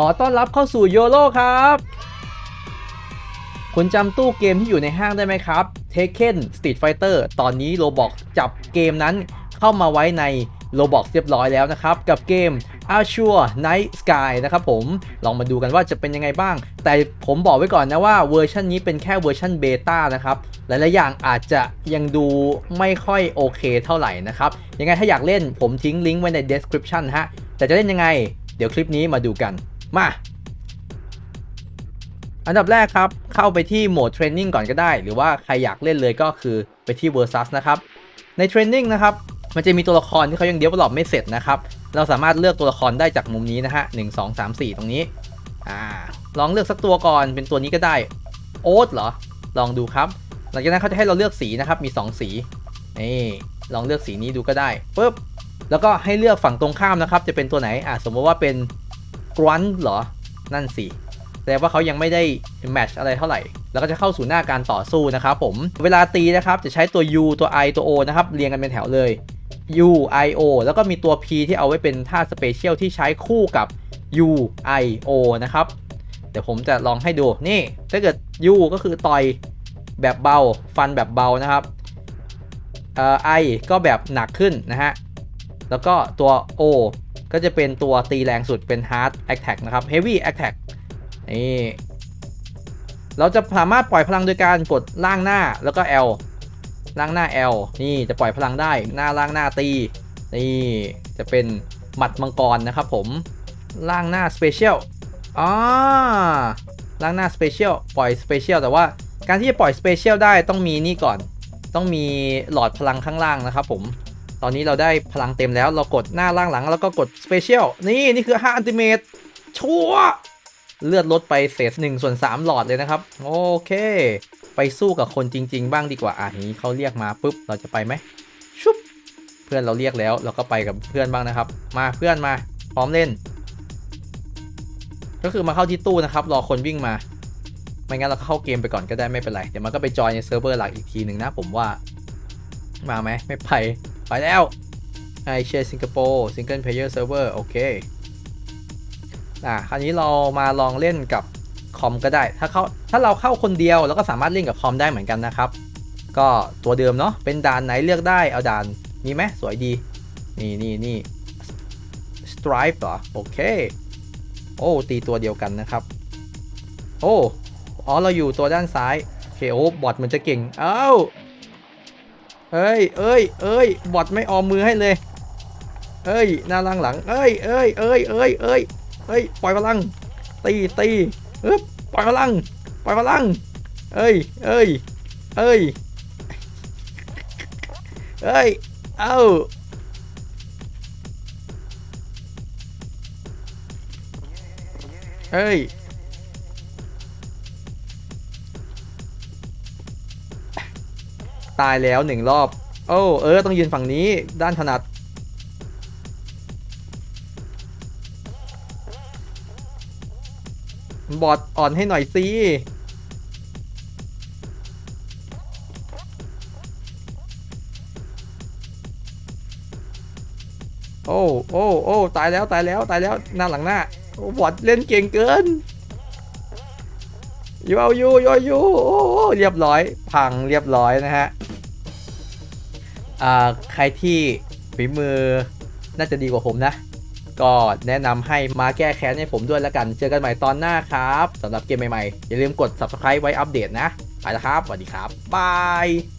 ขอต้อนรับเข้าสู่โยโ o ครับ คุณจำตู้เกมที่อยู่ในห้างได้ไหมครับ Tekken Street Fighter ตอนนี้ Roblox จับเกมนั้นเข้ามาไว้ใน Roblox เรียบร้อยแล้วนะครับ กับเกม Azure Night Sky นะครับผมลองมาดูกันว่าจะเป็นยังไงบ้าง แต่ผมบอกไว้ก่อนนะว่าเวอร์ชันนี้เป็นแค่เวอร์ชันเบต้านะครับ หลายๆอย่างอาจจะยังดูไม่ค่อยโอเคเท่าไหร่นะครับ ยังไงถ้าอยากเล่นผมทิ้งลิงก์ไว้ใน description ฮะแต่จะเล่นยังไง เดี๋ยวคลิปนี้มาดูกัน มา อันดับแรกครับ เข้าไปที่โหมดเทรนนิ่งก่อนก็ได้ หรือว่าใครอยากเล่นเลยก็คือไปที่ Versus นะครับ ในเทรนนิ่งนะครับ มันจะมีตัวละครที่เขายัง develop ไม่เสร็จนะครับ เราสามารถเลือกตัวละครได้จากมุมนี้นะฮะหนึ่งสองสามสี่ตรงนี้ อ่า ลองเลือกสักตัวก่อนเป็นตัวนี้ก็ได้ โอ๊ตเหรอ ลองดูครับ หลังจากนั้นเขาจะให้เราเลือกสีนะครับ มี 2 สี นี่ลองเลือกสีนี้ดูก็ได้ปุ๊บ แล้วก็ให้เลือกฝั่งตรงข้ามนะครับ จะเป็นตัวไหน อะสมมติว่าเป็น กรันเหรอ นั่นสิแสดงว่าเขายังไม่ได้แมทช์อะไรเท่าไหร่ แล้วก็จะเข้าสู่หน้าการต่อสู้นะครับผม เวลาตีนะครับ จะใช้ตัว U ตัว I ตัว O นะครับ เรียงกันเป็นแถวเลย U I O แล้วก็มีตัว P ที่เอาไว้เป็นท่าสเปเชียลที่ใช้คู่กับ U I O นะครับ เดี๋ยวผมจะลองให้ดู นี่ ถ้าเกิด U ก็คือต่อยแบบเบา ฟันแบบเบานะครับเอ่อ I ก็แบบหนักขึ้นนะฮะ แล้วก็ตัว O ก็จะเป็นตัวตีแรงสุดเป็น Hard Attack นะครับ Heavy Attack นี่เราจะสามารถปล่อยพลังโดยการกดล่างหน้าแล้วก็ L ล่างหน้า L นี่จะปล่อยพลังได้หน้าล่างหน้าตี นี่จะเป็นหมัดมังกรนะครับผมล่างหน้า Special อ่าล่างหน้า Special ปล่อย Special แต่ว่าการที่จะปล่อย Special ได้ต้องมีนี่ก่อน ต้องมีหลอดพลังข้างล่างนะครับผม ตอนนี้เราได้พลังเต็มแล้ว เรากดหน้าล่างหลังแล้วก็กด Special นี่นี่คือ5 Ultimate ชัวร์เลือดลดไปเศษ1ส่วน3หลอดเลยนะครับ โอเค ไปสู้กับคนจริง ๆ บ้างดีกว่าอะนี้เขาเรียกมาปุ๊บเราจะไปไหมชุบเพื่อนเราเรียกแล้วเราก็ไปกับเพื่อนบ้างนะครับ มาเพื่อนมา พร้อมเล่น ก็คือมาเข้าที่ตู้นะครับรอคนวิ่งมาไม่งั้นเราเข้าเกมไปก่อนก็ได้ไม่เป็นไร เดี๋ยวมันก็ไปจอยในเซิร์ฟเวอร์หลักอีกทีหนึ่งนะผมว่า มาไหมไม่ไป ไปแล้วไอเชยสิงคโปร์ซิงเกิลเพลเยอร์เซิร์ฟเวอร์โอเคอะคราวนี้เรามาลองเล่นกับคอมก็ได้ ถ้าเขาถ้าเราเข้าคนเดียวเราก็สามารถเล่นกับคอมได้เหมือนกันนะครับ ก็ตัวเดิมเนาะเป็นด่านไหนเลือกได้เอาด่านนี้ไหมสวยดี นี่นี่นี่ stripe เหรอโอเค โอ้ตีตัวเดียวกันนะครับ โอ้อ๋อเราอยู่ตัวด้านซ้ายโอเคโอ้บอทมันจะเก่ง เอ้า เอ้ยเอ้ยเอ้ยบอทไม่ออมมือให้เลย เอ้ยหน้าล่างหลัง เอ้ยเอ้ยเอ้ยเอ้ยเอ้ยเอ้ยปล่อยพลัง ตีตีอึ๊บปล่อยพลัง ปล่อยพลัง เอ้ยเอ้ยเอ้ยเอ้ยเอ้าเฮ้ย ตายแล้วหนึ่งรอบ โอ้เออ ต้องยืนฝั่งนี้ด้านถนัด บอดอ่อนให้หน่อยสิโอ้ โอ้ โอ้ ตายแล้ว ตายแล้ว ตายแล้ว หน้าหลังหน้า บอดเล่นเก่งเกิน ยูเอาอยู่อยู่เอาอยู่โอ้โหเรียบร้อย พังเรียบร้อยนะฮะใครที่ฝีมือน่าจะดีกว่าผมนะ ก็แนะนำให้มาแก้แค้นให้ผมด้วยแล้วกัน เจอกันใหม่ตอนหน้าครับสำหรับเกมใหม่ๆ อย่าลืมกด subscribe ไว้อัปเดตนะ ไปแล้วครับ สวัสดีครับ บาย